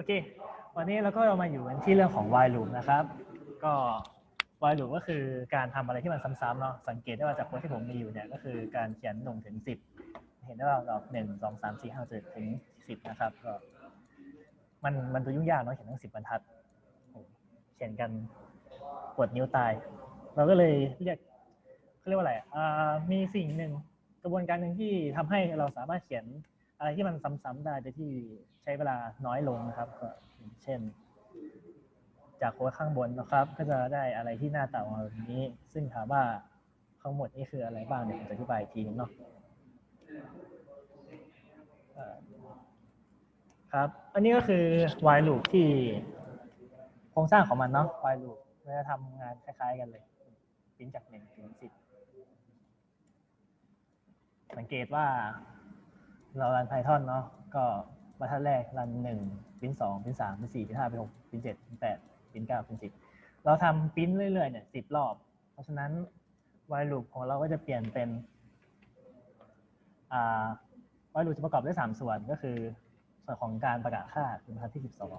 อเค วันนี้เราก็มาอยู่กันที่เรื่องของ while loop นะครับ ก็ while loop ก็คือการทำอะไรที่มันซ้ำๆเนาะ สังเกตได้ว่าจากโค้ดที่ผมมีอยู่เนี่ยก็คือการเขียนหนึ่งถึงสิบ เห็นได้ว่าดอกหนึ่งสองสามสี่ห้าเจ็ดถึงสิบนะครับก็มันมันดูยุ่งยากเนาะเขียนทั้งสิบบรรทัด เขียนกันปวดนิ้วตาย เราก็เลยเรียกเขาเรียกว่าอะไรอ่ามีสิ่งหนึ่งกระบวนการหนึ่งที่ทำให้เราสามารถเขียน อะไรที่มันซ้ำๆได้โดยที่ใช้เวลาน้อยลงนะครับ ก็เช่น จากโค้ดข้างบนนะครับ ก็จะได้อะไรที่หน้าตาออกมาแบบนี้ ซึ่งถามว่าทั้งหมดนี่คืออะไรบ้างเดี๋ยวผมจะอธิบายอีกทีนึงเนาะครับ อันนี้ก็คือ while loop ที่โครงสร้างของมันเนาะ while loop มันจะทำงานคล้ายๆกันเลยปิ้นจากหนึ่งถึงสิบสังเกตว่า เรารัน Python เนาะก็บรรทัดแรกรันหนึ่งปิ้นสองปิ้นสามปิ้นสี่ปิ้นห้าปิ้นหกปิ้นเจ็ดปิ้นแปดปิ้นเก้าปิ้นสิบเราทำปิ้นเรื่อยๆเนี่ยสิบรอบ เพราะฉะนั้น while loop ของเราก็จะเปลี่ยนเป็นอ่า while loop จะประกอบด้วยสามส่วนก็คือ ส่วนของการประกาศค่าคือบรรทัดที่สิบสอง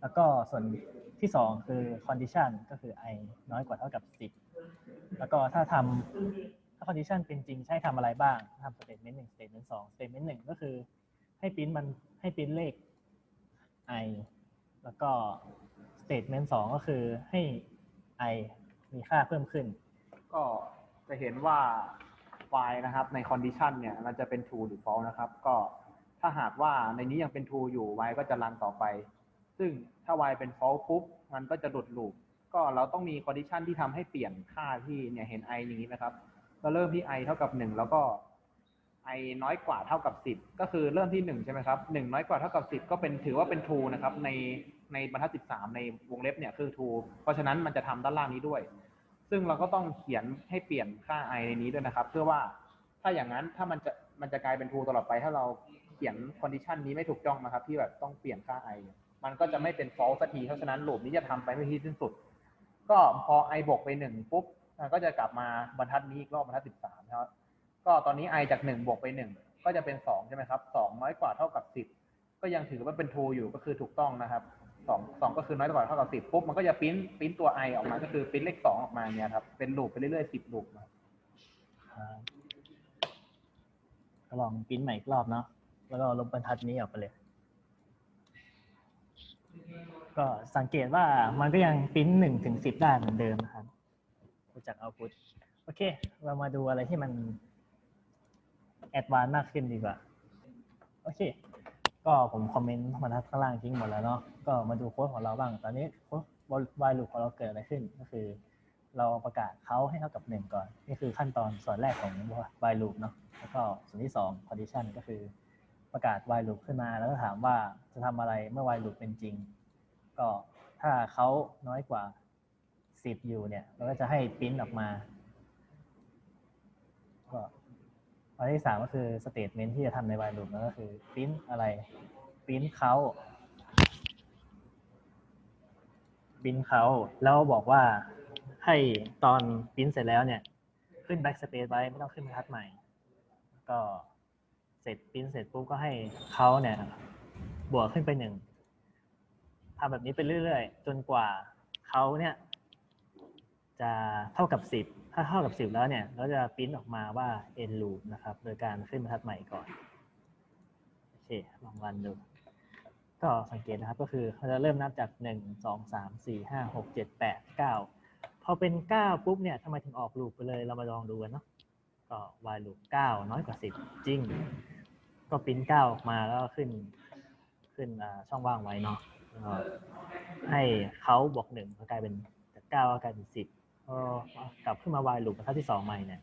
แล้วก็ส่วนที่สองคือ condition ก็คือ i น้อยกว่าเท่ากับสิบแล้วก็ถ้าทำ ถ้า condition เป็นจริงใช้ทำอะไรบ้างทำ statement หนึ่ง statement สอง statement หนึ่งก็คือให้ปริ้นมันให้ปริ้นเลข i แล้วก็ statement สองก็คือให้ i มีค่าเพิ่มขึ้น ก็จะเห็นว่าไฟล์นะครับใน condition เนี่ยมันจะเป็น true หรือ false นะครับ ก็ถ้าหากว่าในนี้ยังเป็น true อยู่ไวก็จะรันต่อไป ซึ่งถ้า y เป็น false ปุ๊บมันก็จะหลุด loop ก็เราต้องมี condition ที่ทำให้เปลี่ยนค่าที่เนี่ยเห็น i อย่างนี้ไหมครับ ก็เริ่มที่ i เท่ากับ1แล้วก็ i น้อยกว่าเท่ากับ10ก็คือเริ่มที่1ใช่ไหมครับ1น้อยกว่าเท่ากับ10ก็เป็นถือว่าเป็น true นะครับในในบรรทัด13ในวงเล็บเนี่ยคือ true เพราะฉะนั้นมันจะทำด้านล่างนี้ด้วย ซึ่งเราก็ต้องเขียนให้เปลี่ยนค่า i ในนี้ด้วยนะครับ เพื่อว่าถ้าอย่างนั้นถ้ามันจะมันจะกลายเป็น true ตลอดไปถ้าเราเขียน condition นี้ไม่ถูกต้องนะครับ ที่แบบต้องเปลี่ยนค่า i มันก็จะไม่เป็น false สักทีเพราะฉะนั้นลูปนี้จะทำไปไม่ที่สิ้นสุด ก็พอ i บวกไปหนึ่งปุ๊บ ก็จะกลับมาบรรทัดนี้อีกรอบบรรทัดสิบสามครับก็ตอนนี้ i จากหนึ่งบวกไปหนึ่งก็จะเป็นสองใช่ไหมครับสองน้อยกว่าเท่ากับสิบก็ยังถือว่าเป็น true อยู่ก็คือถูกต้องนะครับสองสองก็คือน้อยกว่าเท่ากับสิบปุ๊บมันก็จะปิ้นปริ้นตัว i ออกมาก็คือปริ้นเลขสองออกมาเนี่ยครับเป็นลูปไปเรื่อยๆสิบลูปครับก็ลองปริ้นใหม่อีกรอบเนาะแล้วก็ลบบรรทัดนี้ออกไปเลย ก็สังเกตว่ามันก็ยังปริ้นหนึ่งถึงสิบได้เหมือนเดิมครับูจากเอาพุตโอเค เรามาดูอะไรที่มันแอดวานซ์มากขึ้นดีกว่า โอเค ก็ผมคอมเมนต์บรรทัดข้างล่างทิ้งหมดแล้วเนาะ ก็มาดูโค้ดของเราบ้าง ตอนนี้โค้ดวายลูของเราเกิดอะไรขึ้น ก็คือ เราประกาศเขาให้เท่ากับหนึ่งก่อน นี่คือขั้นตอนส่วนแรกของ while loop เนาะ แล้วก็ส่วนที่สอง condition ก็คือประกาศ while loop ขึ้นมา แล้วก็ถามว่าจะทำอะไรเมื่อ while loop เป็นจริง ก็ถ้าเขาน้อยกว่า 10 อยู่เนี่ยเราก็จะให้ปริ้นออกมาก็อันที่สามก็คือ statement ที่จะทำใน while loop นั่นก็คือปริ้นอะไรปริ้นเขาปริ้นเขาแล้วบอกว่าให้ตอนปริ้นเสร็จแล้วเนี่ย ขึ้น backspace ไว้ไม่ต้องขึ้นบรรทัดใหม่ ก็เสร็จปริ้นเสร็จปุ๊บก็ให้เขาเนี่ยบวกขึ้นไปหนึ่งทำแบบนี้ไปเรื่อย ๆ จนกว่าเขาเนี่ย จะเท่ากับสิบถ้าเท่ากับสิบแล้วเนี่ยเราจะปริ้นออกมาว่า end loop นะครับ โดยการขึ้นบรรทัดใหม่ก่อน โอเค ลองรันดู ก็สังเกตนะครับก็คือเราจะเริ่มนับจากหนึ่งสองสามสี่ห้าหกเจ็ดแปดเก้าพอเป็นเก้าปุ๊บเนี่ยทำไมถึงออกลูปไปเลย เรามาลองดูกันเนาะ ก็ while loop เก้าน้อยกว่าสิบจริง ก็ปริ้นเก้าออกมาแล้วก็ขึ้นขึ้นช่องว่างไว้เนาะให้เขาบวกหนึ่งก็กลายเป็นจากเก้าก็กลายเป็นสิบ พอกลับขึ้นมา while loop บรรทัดที่สองใหม่เนี่ย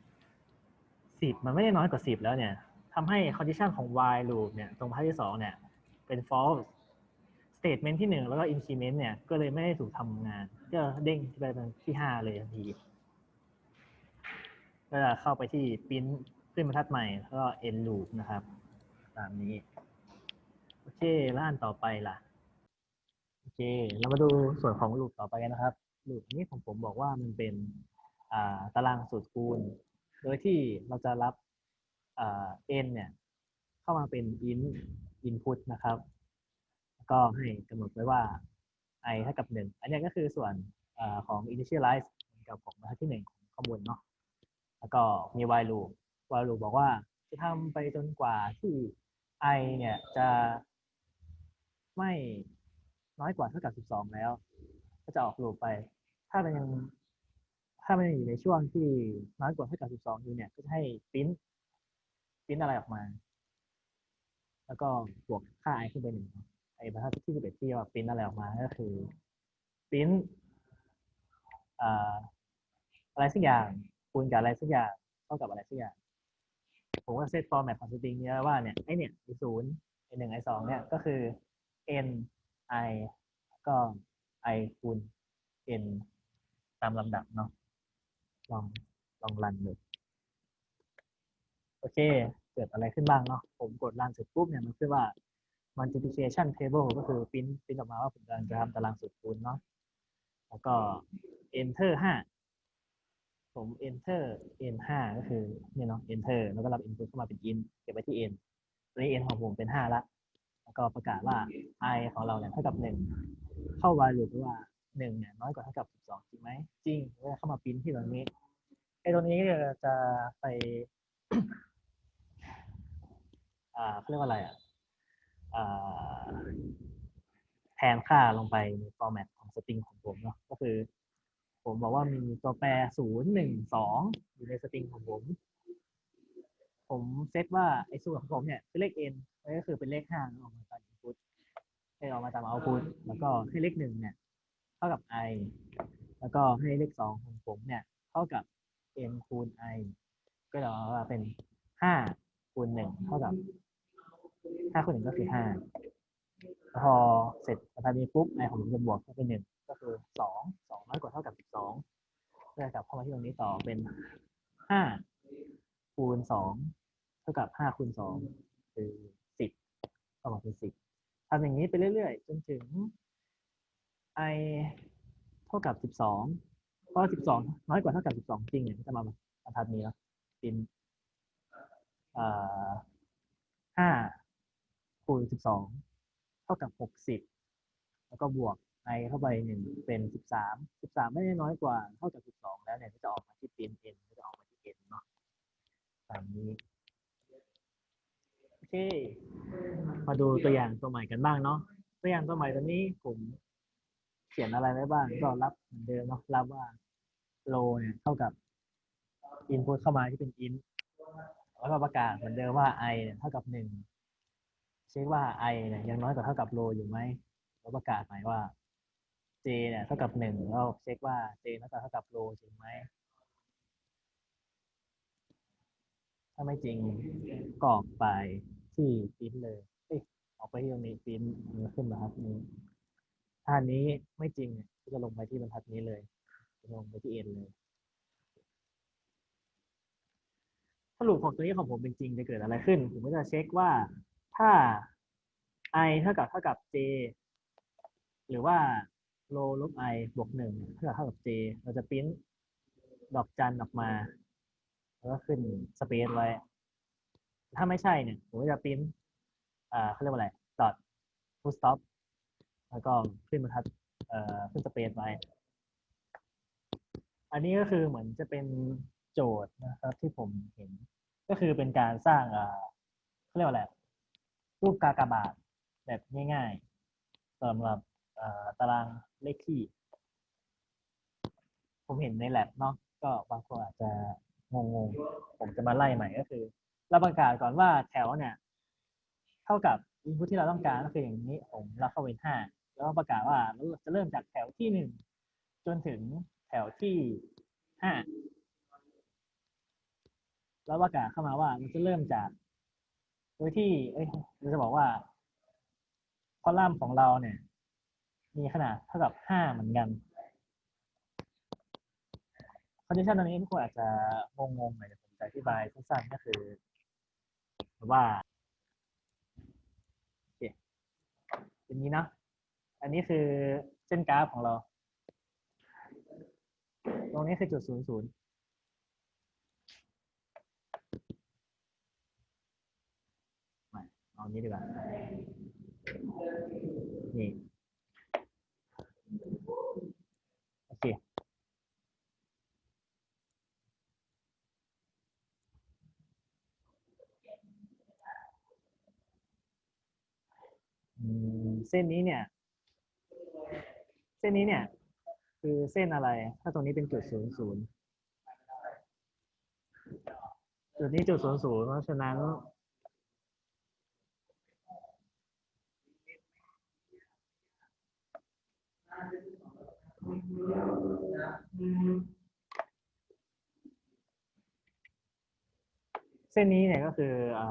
สิบมันไม่ได้น้อยกว่าสิบแล้วเนี่ยทำให้ condition ของ while loop เนี่ยตรงบรรทัดที่สองเนี่ยเป็น false statement ที่หนึ่งแล้วก็ increment เนี่ยก็เลยไม่ได้ถูกทำงาน ก็เด้งไปเป็นที่ห้าเลยทันทีก็จะเข้าไปที่ปริ้นขึ้นบรรทัดใหม่แล้วก็ end loop นะครับ ตามนี้ โอเคแล้วอันต่อไปล่ะ โอเค เรามาดูส่วนของลูปต่อไปกันนะครับ หลูปนี้ของผมบอกว่ามันเป็นตารางสูตรคูณ โดยที่เราจะรับ n เนี่ยเข้ามาเป็น in input นะครับ ก็ให้กำหนดไว้ว่า i เท่ากับหนึ่งอันนี้ก็คือส่วนอของ initialize เหมือนกับของบรรทัดที่หนึ่งของข้อมูลเนาะ แล้วก็มี while loop while loop บอกว่าจะทำไปจนกว่าที่ i เนี่ยจะไม่น้อยกว่าเท่ากับ 12 แล้ว ก็จะออกลูปไป ถ้ามันยังถ้ามันยังอยู่ในช่วงที่น้อยกว่าเท่ากับ12อยู่เนี่ย ก็จะให้ปริ้นปริ้นอะไรออกมา แล้วก็บวกค่า i ขึ้นไปหนึ่งไอ้บรรทัดที่11ที่ว่าปริ้นอะไรออกมา ก็คือปริ้นอ่าอะไรสักอย่างคูณกับอะไรสักอย่างเท่ากับอะไรสักอย่าง ผมก็เซตฟอร์แมตของสตริงนี้ว่าเนี่ยไอเนี่ยไอศูนย์ไอหนึ่งไอสองเนี่ยก็คือ n i ก็ i คูณ n ตามลำดับเนาะลองลองรันดูโอเค เกิดอะไรขึ้นบ้างเนาะผมกดรันเสร็จปุ๊บเนี่ยมันขึ้นว่า multiplication table ก็คือปริ้นปริ้นออกมาว่าผมกำลังจะทำตารางสูตรคูณเนาะแล้วก็ enter ห้าผม enter n ห้าก็คือเนี่ยเนาะ enter แล้วก็รับ input เข้ามาเป็น int เก็บไว้ที่ n ตอนนี้ n ของผมเป็นห้าละ ก็ประกาศว่า i ของเราเนี่ยเท่ากับหนึ่งเข้า while loop ว่าหนึ่งเนี่ยน้อยกว่าเท่ากับสิบสองจริงไหมจริงก็เข้ามาปริ้นที่ตรงนี้ไอ้ตรงนี้จะไปอ่าเขาเรียกว่าอะไรอะอ่าแทนค่าลงไปในฟอร์แมตของสตริงของผมเนาะก็คือ ผมบอกว่ามีตัวแปรศูนย์หนึ่งสองอยู่ในสตริงของผม ผมเซตว่าไอ้ส่วนของผมเนี่ยเป็นเลข n นั่นก็คือเป็นเลขห้าออกมาตาม input ให้ออกมาตาม output แล้วก็ให้เลขหนึ่งเนี่ยเท่ากับ i แล้วก็ให้เลขสองของผมเนี่ยเท่ากับ n คูณ i ก็จะออกมาเป็นห้าคูณหนึ่งเท่ากับห้าคูณหนึ่งก็คือห้าพอเสร็จบรรทัดนี้ปุ๊บ i ของผมจะบวกเข้าเป็นหนึ่งก็คือสองสองน้อยกว่าเท่ากับสิบสองก็จะกลับเข้ามาที่ตรงนี้ต่อเป็นห้าคูณสอง เท่ากับห้าคูณสองคือสิบก็มาเป็นสิบทำอย่างนี้ไปเรื่อยๆ จนถึง i เท่ากับสิบสองเพราะสิบสองน้อยกว่าเท่ากับสิบสองจริงเนี่ยจะมาบรรทัดนี้แล้วเป็นห้าคูณสิบสองเท่ากับหกสิบแล้วก็บวก i เข้าไปหนึ่งเป็นสิบสามสิบสามไม่ได้น้อยกว่าเท่ากับสิบสองแล้วเนี่ยก็จะออกมาที่เป็น n ก็จะออกมาที่ n เนาะตามนี้ เค มาดูตัวอย่างตัวใหม่กันบ้างเนาะ ตัวอย่างตัวใหม่ตัวนี้ผมเขียนอะไรไว้บ้าง ก็รับเหมือนเดิมเนาะ รับว่าโลเนี่ยเท่ากับ input เข้ามาที่เป็น int แล้วก็ประกาศเหมือนเดิมว่า i เนี่ยเท่ากับหนึ่งเช็คว่า i เนี่ยยังน้อยกว่าเท่ากับโลอยู่ไหมแล้วประกาศหม่ว่า j เนี่ยเท่ากับหนึ่งแล้วเช็คว่า j น้อยกว่าเท่ากับโลจริงไหมถ้าไม่จริงก็ออกไป ที่ปิ้นเลยเอ้ยออกไปที่ตรงนี้ปิ้นมันขึ้นบรรทัดนี้ถ้านี้ไม่จริงเนี่ยก็จะลงไปที่บรรทัดนี้เลยลงไปที่เอ็นเลยสรุปของตัวนี้ของผมเป็นจริงจะเกิดอะไรขึ้น ผมก็จะเช็คว่าถ้า i เท่ากับเท่ากับ j หรือว่าโลลบ i บวกหนึ่งเท่ากับเท่ากับ j เราจะปริ้นดอกจันออกมา แล้วก็ขึ้นสเปซไว้ ถ้าไม่ใช่เนี่ยผมจะปริ้นอ่าเขาเรียกว่าอะไร dot full stop แล้วก็ขึ้นบรรทัดเอ่อขึ้นสเปซไว้ อันนี้ก็คือเหมือนจะเป็นโจทย์นะครับที่ผมเห็น ก็คือเป็นการสร้างอ่าเขาเรียกว่าอะไร รูปกากบาทแบบง่ายๆสำหรับตารางเลขที่ ผมเห็นในแ a บเนาะก็บางคนอาจจะงงๆ ผมจะมาไล่ใหม่ก็คือ เราประกาศก่อนว่าแถวเนี่ย เท่ากับ input ที่เราต้องการก็คืออย่างนี้ผมรับเข้าเป็นห้าแล้วประกาศว่าเราจะเริ่มจากแถวที่หนึ่งจนถึงแถวที่ห้าแล้วประกาศเข้ามาว่ามันจะเริ่มจาก โดยที่ เอ้ยเราจะบอกว่าคอลัมน์ของเราเนี่ย มีขนาดเท่ากับห้าเหมือนกันคอนดิชันตรงนี้ทุกคนอาจจะงงๆหน่อยแต่ผมจะอธิบายสั้นๆก็คือ ว่าโอเคเป็นนี้นะอันนี้คือเส้นกราฟของเรา ตรงนี้คือจุดศูนย์ศูนย์มาเอานี้ดีกว่านี่ม เส้นนี้เนี่ย เส้นนี้เนี่ย คือเส้นอะไร ถ้าตรงนี้เป็นจุดศูนย์ศูนย์จุดนี้จุดศูนย์ศูนย์เพราะฉะนั้น เส้นนี้เนี่ยก็คืออ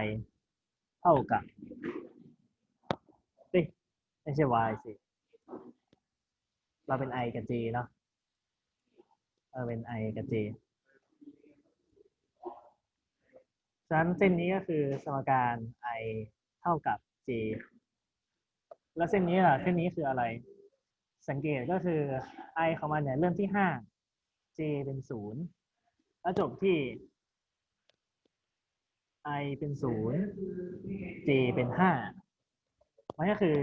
y ท่ากับเอ้ยไม่ใช่ y สิ เราเป็น i กับ j เนาะเออเป็น i กับ j ฉะนั้นเส้นนี้ก็คือสมการ i เท่ากับ j แล้วเส้นนี้ล่ะเส้นนี้คืออะไร สังเกตก็คือ i ของมันเนี่ยเริ่มที่ห้า j เป็นศูนย์แล้วจบที่ i เป็นศูนย์ j เป็นห้ามันก็คือ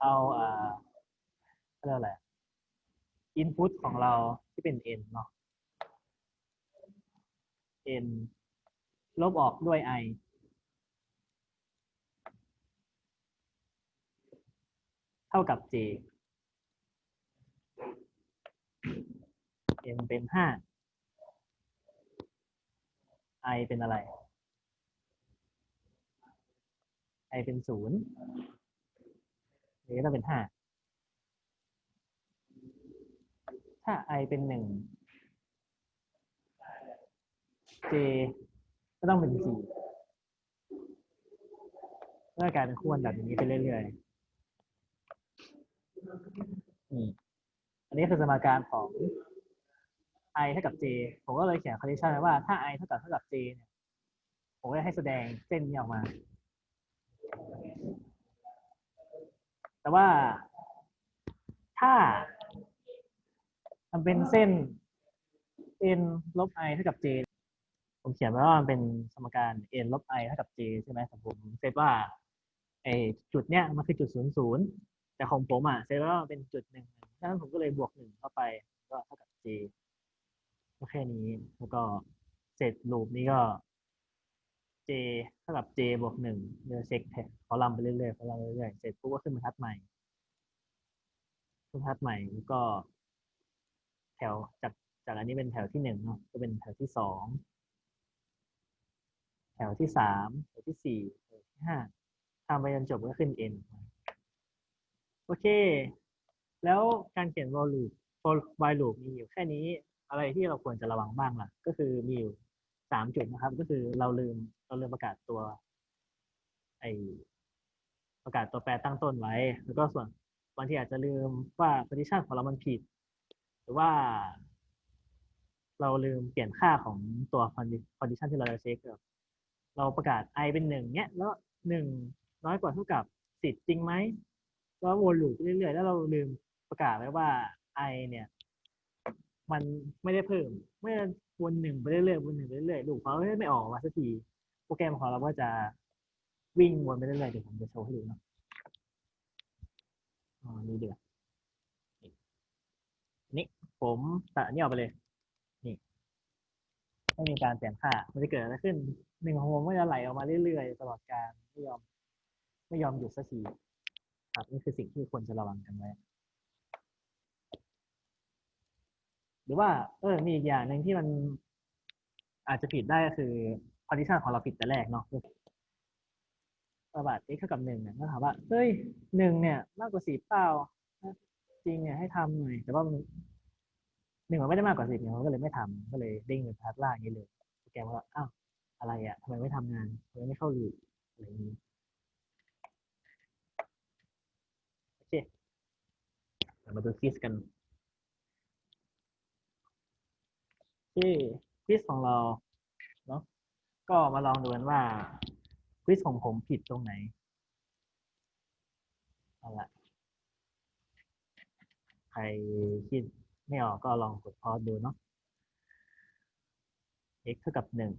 เอาอ่าเรียกอะไร input ของเราที่เป็น n เนาะ n ลบออกด้วย i เท่ากับ j n เป็นห้า i เป็นอะไร i เป็นศูนย์นี่ต้องเป็นห้าถ้า i เป็นหนึ่ง j ก็ต้องเป็นสี่ก็กลายเป็นคู่กันแบบนี้ไปเรื่อยๆนี่อันนี้คือสมการของ i เท่ากับ j ผมก็เลยเขียน condition ไว้ว่าถ้า i เท่ากับเท่ากับ j เนี่ย ผมก็จะให้แสดงเส้นนี้ออกมา แต่ว่าถ้ามันเป็นเส้น n ลบ i เท่ากับ j ผมเขียนไว้ว่ามันเป็นสมการ n ลบ i เท่ากับ j ใช่ไหมแต่ผมเซตว่าไอจุดเนี้ยมันคือจุดศูนย์ศูนย์แต่ของผมอะเซตว่ามันเป็นจุดหนึ่งฉะนั้นผมก็เลยบวกหนึ่งเข้าไปก็เท่ากับ j ก็แค่นี้แล้วก็เสร็จลูปนี้ก็ j เท่ากับ j บวกหนึ่งเดี๋ยวเช็คแท็กคอลัมน์ไปเรื่อยๆคอลัมน์ไปเรื่อยๆเสร็จปุ๊บก็ขึ้นบรรทัดใหม่ขึ้นบรรทัดใหม่แล้วก็แถวจากจากอันนี้เป็นแถวที่หนึ่งเนาะก็เป็นแถวที่สองแถวที่สามแถวที่สี่แถวที่ห้าทำไปจนจบก็ขึ้น n โอเค แล้วการเขียน for loop for while loop มีอยู่แค่นี้ อะไรที่เราควรจะระวังบ้างล่ะ ก็คือมีอยู่สามจุดนะครับ ก็คือเราลืม เราลืมประกาศตัว ไอประกาศตัวแปรตั้งต้นไว้ แล้วก็ส่วนบางทีอาจจะลืมว่า position ของเรามันผิด หรือว่า เราลืมเปลี่ยนค่าของตัว condition ที่เราจะเช็คเราประกาศ i เป็นหนึ่งเนี้ยแล้วหนึ่งน้อยกว่าเท่ากับสิบจริงไหมแล้ววนลูปไปเรื่อยๆแล้วเราลืมประกาศไว้ว่า i เนี่ย มันไม่ได้เพิ่มไม่ได้วนหนึ่งไปเรื่อยๆวนหนึ่งไปเรื่อยๆลูกเขาไม่ออกมาสักที โปรแกรมของเราก็จะวิ่งวนไปเรื่อยๆเดี๋ยวผมจะโชว์ให้ดูเนาะอ๋อนี่เดือดนี่ผมตัดอันนี้ออกไปเลย นี่ไม่มีการเปลี่ยนค่า มันจะเกิดอะไรขึ้นหนึ่งของผมก็จะไหลออกมาเรื่อยๆ ตลอดการไม่ยอม ไม่ยอมหยุดสักทีครับนี่คือสิ่งที่ควรจะระวังกันไว้หรือว่า เออมีอีกอย่างหนึ่งที่มันอาจจะผิดได้ก็คือ condition ของเราผิดแต่แรกเนาะประบาท x เท่ากับหนึ่งเนี่ยก็ถามว่าเฮ้ยหนึ่งเนี่ย มากกว่าสิบเปล่าจริงเนี่ยให้ทำหน่อยแต่ว่าหนึ่งมันไม่ได้มากกว่าสิบเนี่ยมันก็เลยไม่ทำก็เลยเด้งเป็นพาร์ทล่างนี้เลยโปรแกรมว่าอ้าวอะไรอะทำไมไม่ทำงานทำไมไม่เข้าลูปอะไรอย่างนี้โอเคเดี๋ยวมาดูคิสกันที่ควิสของเราเนาะ ก็มาลองดูกันว่าควิสของผมผิดตรงไหนเอาละใครคิดไม่ออกก็ลองกดพอดูเนาะ x เท่ากับหนึ่ง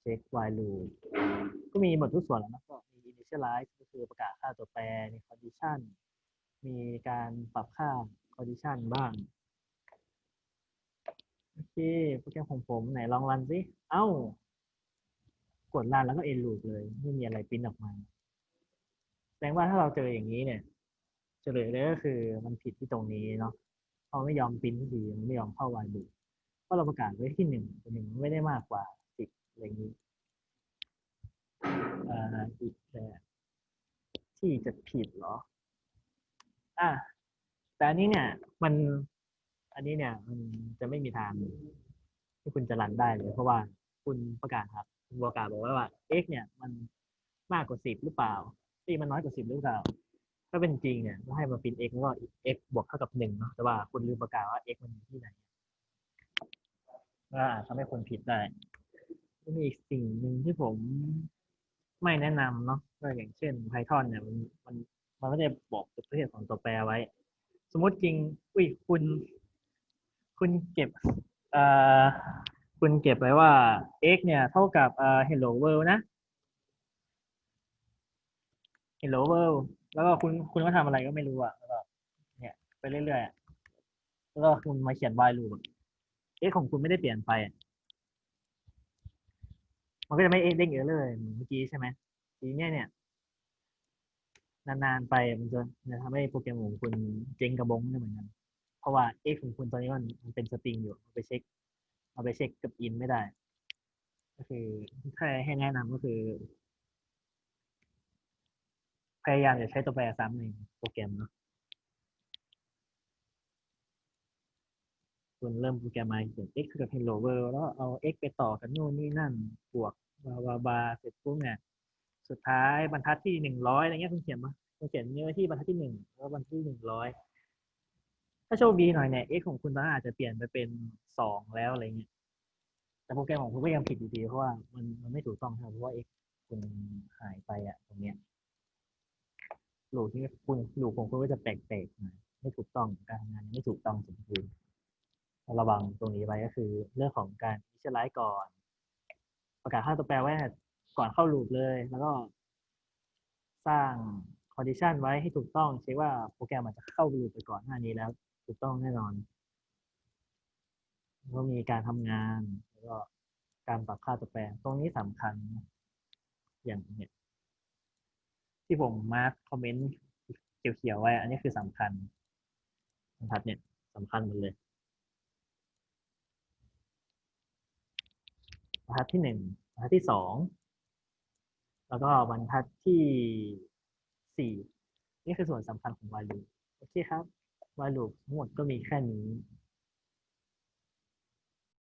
เช็ค while loop ก็มีหมดทุกส่วนแล้วนะก็มี initialize ก็คือประกาศค่าตัวแปร มี condition มีการปรับค่า condition บ้าง โอเค โปรแกรมของผมไหนลองรันสิ เอ้า ดลั่นแล้วก็เอ็นลูปเลย ไม่มีอะไรปิ้นออกมาแสดงว่าถ้าเราเจออย่างนี้เนี่ยเฉลยเลยก็คือมันผิดที่ตรงนี้เนาะเขาไม่ยอมปิ้นทีมันไม่ยอมเข้าวายลูปเพราะเราประกาศไว้ที่หนึ่งหนึ่งไม่ได้มากกว่าสิบอะไรอย่างนี้อ่าอีกแบบที่จะผิดเหรอ อะแต่อันนี้เนี่ยมันอันนี้เนี่ยมันจะไม่มีทางที่คุณจะรันได้เลย เพราะว่าคุณประกาศครับ คุณประกาศบอกว่าว่า x เนี่ยมันมากกว่าสิบหรือเปล่าที่มันน้อยกว่าสิบหรือเปล่า ถ้าเป็นจริงเนี่ยก็ให้มาเป็น x แล้วก็ x บวกเท่ากับหนึ่งเนาะแต่ว่าคุณลืมประกาศว่า x มันอยู่ที่ไหนก็อาจทำให้คนผิดได้มีอีกสิ่งหนึ่งที่ผมไม่แนะนำเนาะก็อย่างเช่น Python เนี่ยมันมันมันไม่ได้บอกประเภทของตัวแปรไว้ สมมติจริง อุ้ยคุณ คุณเก็บเอ่อ คุณเก็บไว้ว่า x เนี่ยเท่ากับเอ่อ hello world นะ hello world แล้วก็คุณคุณก็ทำอะไรก็ไม่รู้อะแล้วก็เนี่ยไปเรื่อยๆแล้วก็คุณมาเขียน while loop x ของคุณไม่ได้เปลี่ยนไป มันก็จะไม่เด้งเออเลยเหมือนเมื่อกี้ใช่ไหมทีเนี้ยเนี่ยนานๆไปมันจะทำให้โปรแกรมของคุณเจ๊งกระบงได้เหมือนกัน เพราะว่า x ของคุณตอนนี้มันมันเป็นสตริงอยู่เอาไปเช็ค เอาไปเช็คกับ in ไม่ได้ ก็คือ ถ้าให้แนะนำก็คือ พยายามอย่าใช้ตัวแปรซ้ำในโปรแกรมเนาะคุณเริ่มโปรแกรมมาเขียน x กับ hello world แล้วเอา x ไปต่อกันนู่นนี่นั่นบวกบาบาบาเสร็จปุ๊บเนี่ยสุดท้ายบรรทัดที่หนึ่งร้อยอะไรเงี้ยคุณเขียนมาคุณเขียนเนื้อที่บรรทัดที่หนึ่งแล้วบรรทัดที่หนึ่งร้อย ถ้าโชคดีหน่อยเนี่ย x ของคุณตอนนั้นอาจจะเปลี่ยนไปเป็นสองแล้วอะไรเงี้ย แต่โปรแกรมของคุณก็ยังผิดอยู่ดีเพราะว่ามันมันไม่ถูกต้องครับเพราะว่า x คุณหายไปอะตรงเนี้ยลูกที่คุณลูกของคุณก็จะแปลกๆหน่อยไม่ถูกต้องการทำงานไม่ถูกต้องสมบูรณ์ระวังตรงนี้ไว้ก็คือ เรื่องของการ initialize ก่อน ประกาศค่าตัวแปรไว้ก่อนเข้าลูปเลย แล้วก็ สร้าง condition ไว้ให้ถูกต้องเช็คว่าโปรแกรมอาจจะเข้าลูปไปก่อนหน้านี้แล้ว ถูกต้องแน่นอนก็มีการทำงานแล้วก็การปรับค่าตัวแปรตรงนี้สำคัญ อย่างเนี่ยที่ผมมาร์คคอมเมนต์เขียวๆไว้ อันนี้คือสำคัญบรรทัดเนี่ยสำคัญหมดเลยบรรทัดที่หนึ่งบรรทัดที่สองแล้วก็บรรทัดที่สี่นี่คือส่วนสำคัญของ while โอเคครับ ว่าลูปทั้งหมดก็มีแค่นี้